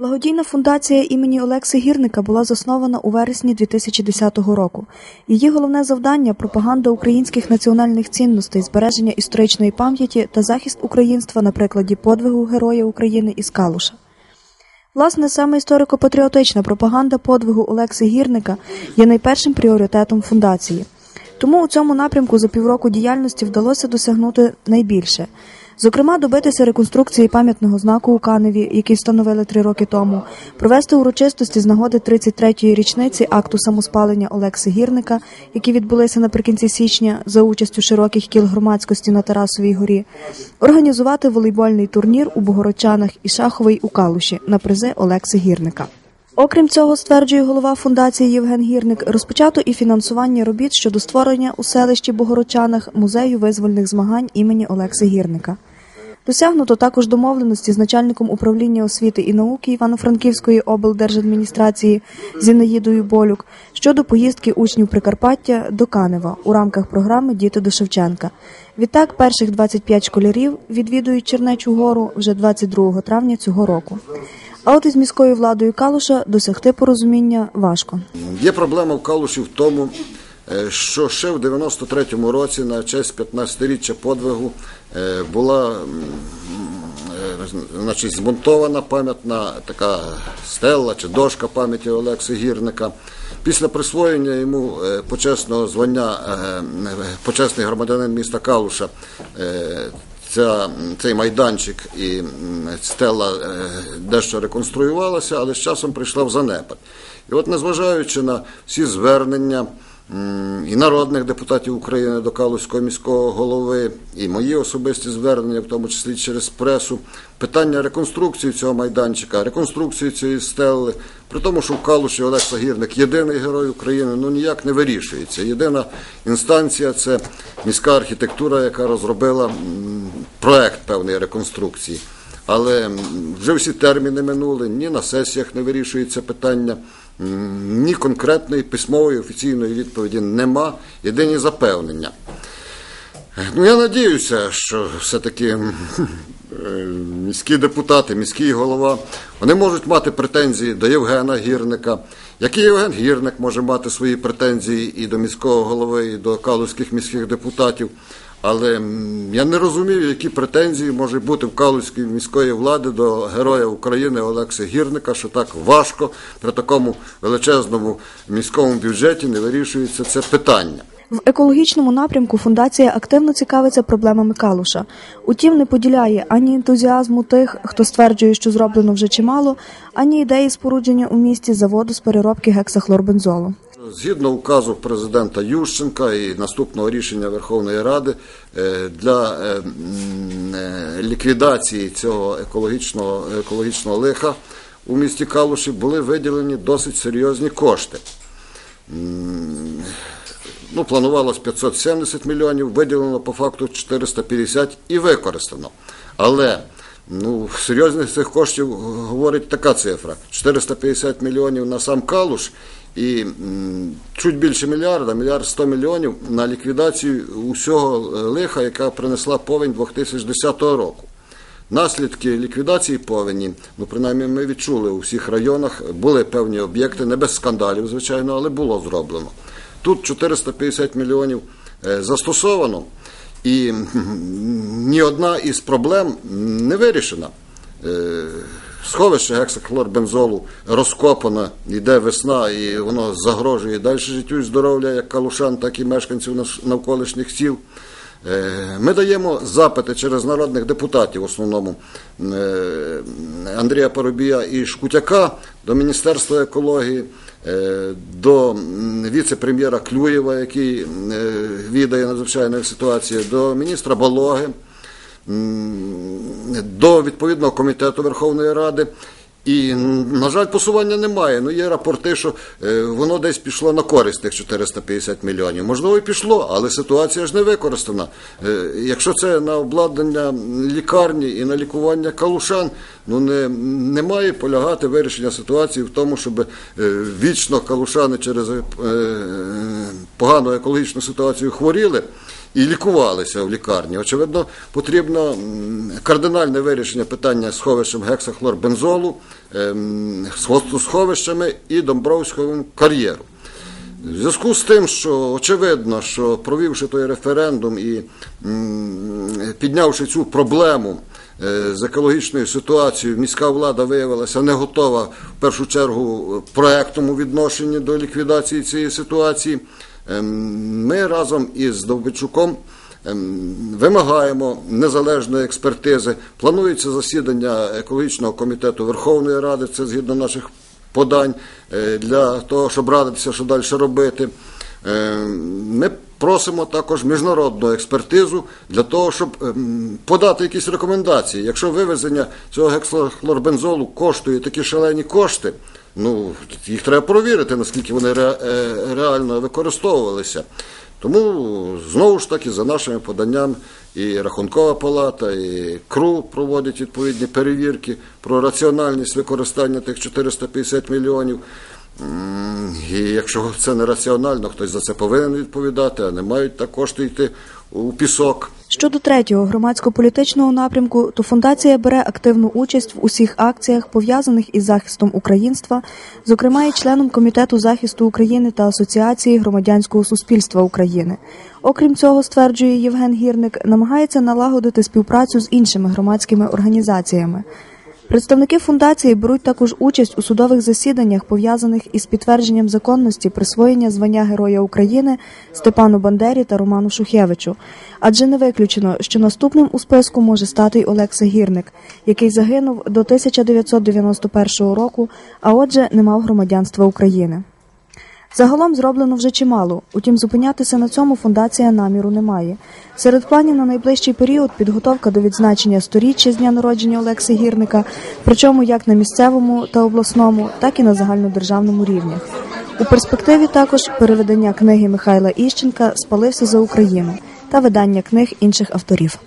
Благодійна фундація імені Олекси Гірника була заснована у вересні 2010 року. Її головне завдання пропаганда українських національних цінностей, збереження історичної пам'яті та захист українства на прикладі подвигу Героя України із Калуша. Власне, саме історико-патріотична пропаганда подвигу Олекси Гірника є найпершим пріоритетом фундації. Тому у цьому напрямку за півроку діяльності вдалося досягнути найбільше. Зокрема, добитися реконструкції пам'ятного знаку у Каневі, який встановили три роки тому, провести урочистості з нагоди 33-ї річниці акту самоспалення Олекси Гірника, які відбулися наприкінці січня за участю широких кіл громадськості на Тарасовій горі, організувати волейбольний турнір у Богородчанах і шаховий у Калуші на призи Олекси Гірника. Окрім цього, стверджує голова фундації Євген Гірник, розпочато і фінансування робіт щодо створення у селищі Богородчанах музею визвольних змагань імені Олекси Гірника. Досягнуто також домовленості з начальником управління освіти і науки Івано-Франківської облдержадміністрації Зінаїдою Болюк щодо поїздки учнів Прикарпаття до Канева у рамках програми Діти до Шевченка. Відтак, перших 25 школярів відвідують Чернечу гору вже 22 травня цього року. А от із міською владою Калуша досягти порозуміння важко. Є проблема в Калуші в тому, що ще в 93-му році на честь 15-річчя подвигу е, була е, значить, змонтована пам'ятна така стела чи дошка пам'яті Олекси Гірника. Після присвоєння йому е, почесного звання е, почесний громадянин міста Калуша е, ця, цей майданчик і стела е, дещо реконструювалася, але з часом прийшла в занепад. І от, незважаючи на всі звернення і народних депутатів України до Калузького міського голови, і мої особисті звернення, в тому числі через пресу, питання реконструкції цього майданчика, реконструкції цієї стели, при тому, що в Калуші Олекса Гірник єдиний герой України, ну ніяк не вирішується. Єдина інстанція це міська архітектура, яка розробила проект певної реконструкції. Але вже всі терміни минули, ні на сесіях не вирішується питання, ні конкретної письмової офіційної відповіді нема. Єдині запевнення. Ну, я надіюся, що все-таки е, міські депутати, міський голова, вони можуть мати претензії до Євгена Гірника, як і Євген Гірник може мати свої претензії і до міського голови, і до калузьких міських депутатів. Але я не розумію, які претензії можуть бути в Калузької міської влади до Героя України Олекси Гірника, що так важко при такому величезному міському бюджеті не вирішується це питання. В екологічному напрямку фундація активно цікавиться проблемами Калуша. Утім, не поділяє ані ентузіазму тих, хто стверджує, що зроблено вже чимало, ані ідеї спорудження у місті заводу з переробки гексахлорбензолу. Згідно указу президента Ющенка і наступного рішення Верховної Ради е, для е, е, ліквідації цього екологічного, екологічного лиха у місті Калуші були виділені досить серйозні кошти. Ну, планувалось 570 мільйонів, виділено по факту 450 і використано. Але ну, серйозність цих коштів говорить така цифра: 450 мільйонів на сам Калуш і чуть більше мільярда, мільярд 100 мільйонів на ліквідацію усього е, лиха, яка принесла повень 2010 року. Наслідки ліквідації повені, ну принаймні ми відчули у всіх районах, були певні об'єкти, не без скандалів, звичайно, але було зроблено. Тут 450 мільйонів е, застосовано, і ні одна із проблем не вирішена. Сховище гексахлорбензолу розкопано, йде весна, і воно загрожує далі життю і здоров'я як калушан, так і мешканців навколишніх сіл. Е, Ми даємо запити через народних депутатів, в основному е, Андрія Парубія і Шкутяка до Міністерства екології, е, до віце-прем'єра Клюєва, який відає надзвичайної ситуації, до міністра Балоги, до відповідного комітету Верховної Ради. І, на жаль, посування немає. Ну, є рапорти, що е, воно десь пішло на користь тих 450 мільйонів. Можливо, і пішло, але ситуація ж не використана. Е, якщо це на обладнання лікарні і на лікування калушан, ну не, не має полягати вирішення ситуації в тому, щоб е, вічно калушани через погану екологічну ситуацію хворіли. І лікувалися в лікарні. Очевидно, потрібно кардинальне вирішення питання з сховищем гексахлорбензолу, ем, з хвостосховищами і Домбровського кар'єру. В зв'язку з тим, що очевидно, що провівши той референдум і піднявши цю проблему е, з екологічною ситуацією, міська влада виявилася не готова в першу чергу проектом у відношенні до ліквідації цієї ситуації. Ем, Ми разом із Довбичуком ем, вимагаємо незалежної експертизи. Планується засідання екологічного комітету Верховної Ради, це згідно наших подань е, для того, щоб радитися, що далі робити. Е, Ми просимо також міжнародну експертизу для того, щоб ем, подати якісь рекомендації. Якщо вивезення цього гексохлорбензолу коштує такі шалені кошти, ну їх треба провірити, наскільки вони е, реально використовувалися. Тому знову ж таки за нашими поданнями і Рахункова палата, і КРУ проводять відповідні перевірки про раціональність використання тих 450 мільйонів. І якщо це не раціонально, хтось за це повинен відповідати, а не мають так кошти йти у пісок. Щодо третього громадсько-політичного напрямку, то фундація бере активну участь в усіх акціях, пов'язаних із захистом українства, зокрема і членом комітету захисту України та Асоціації громадянського суспільства України. Окрім цього, стверджує Євген Гірник, намагається налагодити співпрацю з іншими громадськими організаціями. Представники фундації беруть також участь у судових засіданнях, пов'язаних із підтвердженням законності присвоєння звання Героя України Степану Бандері та Роману Шухевичу. Адже не виключено, що наступним у списку може стати й Олекса Гірник, який загинув до 1991 року, а отже, не мав громадянства України. Загалом зроблено вже чимало, утім зупинятися на цьому фундація наміру не має. Серед планів на найближчий період підготовка до відзначення сторіччя з дня народження Олекси Гірника, причому як на місцевому та обласному, так і на загальнодержавному рівнях. У перспективі також переведення книги Михайла Іщенка Спалився за Україну та видання книг інших авторів.